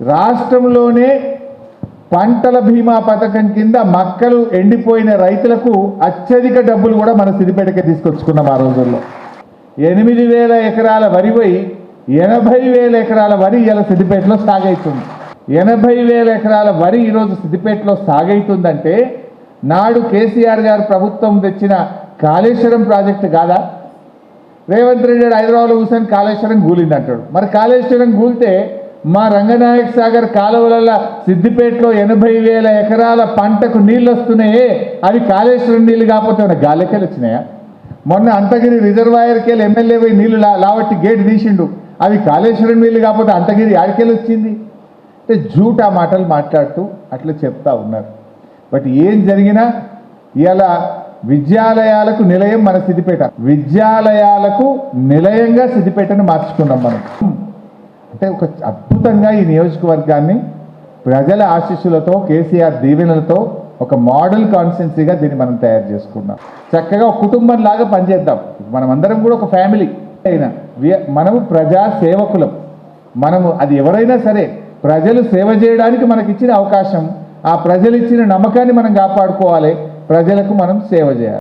రాష్ట్రంలోనే పంటల బీమా పథకం కింద మక్కలు ఎండిపోయిన రైతులకు అత్యధిక డబ్బులు కూడా మన సిద్దిపేటకే తీసుకొచ్చుకున్నాం ఆ రోజుల్లో. ఎనిమిది వేల ఎకరాల వరి పోయి ఎనభై వేల ఎకరాల వరి ఇలా సిద్దిపేటలో సాగైతుంది ఎనభై వేల ఎకరాల వరి ఈరోజు సిద్దిపేటలో సాగైతుందంటే నాడు కేసీఆర్ గారు ప్రభుత్వం తెచ్చిన కాళేశ్వరం ప్రాజెక్టు కాదా? రేవంత్ రెడ్డి హైదరాబాద్లో కూర్చొని కాళేశ్వరం కూలింది అంటాడు మరి కాళేశ్వరం గూలితే మా రంగనాయక సాగర్ కాలువల సిద్దిపేటలో ఎనభై వేల ఎకరాల పంటకు నీళ్ళు వస్తున్నాయే అవి కాళేశ్వరం నీళ్ళు కాకపోతే ఏమైనా గాలికెళ్ళి వచ్చినాయా? మొన్న అంతగిరి రిజర్వాయర్కి వెళ్ళి ఎమ్మెల్యే పోయి నీళ్ళు లావట్టి గేట్ తీసిండు. అవి కాళేశ్వరం నీళ్ళు కాకపోతే అంతగిరి ఆడికెళ్ళి వచ్చింది? అంటే జూటా మాటలు మాట్లాడుతూ అట్లా చెప్తా ఉన్నారు. బట్ ఏం జరిగినా ఇలా విద్యాలయాలకు నిలయం మన సిద్దిపేట. విద్యాలయాలకు నిలయంగా సిద్దిపేటను మార్చుకున్నాం మనం. అంటే ఒక అద్భుతంగా ఈ నియోజకవర్గాన్ని ప్రజల ఆశీస్సులతో కేసీఆర్ దీవెనలతో ఒక మోడల్ కాన్స్టెన్సీగా దీన్ని మనం తయారు చేసుకున్నాం. చక్కగా ఒక కుటుంబం లాగా పనిచేద్దాం. మనం అందరం కూడా ఒక ఫ్యామిలీ. అయినా వి- మనము ప్రజా సేవకులం. మనము అది ఎవరైనా సరే ప్రజలు సేవ చేయడానికి మనకి ఇచ్చిన అవకాశం ఆ ప్రజలు ఇచ్చిన నమ్మకాన్ని మనం కాపాడుకోవాలి. ప్రజలకు మనం సేవ చేయాలి.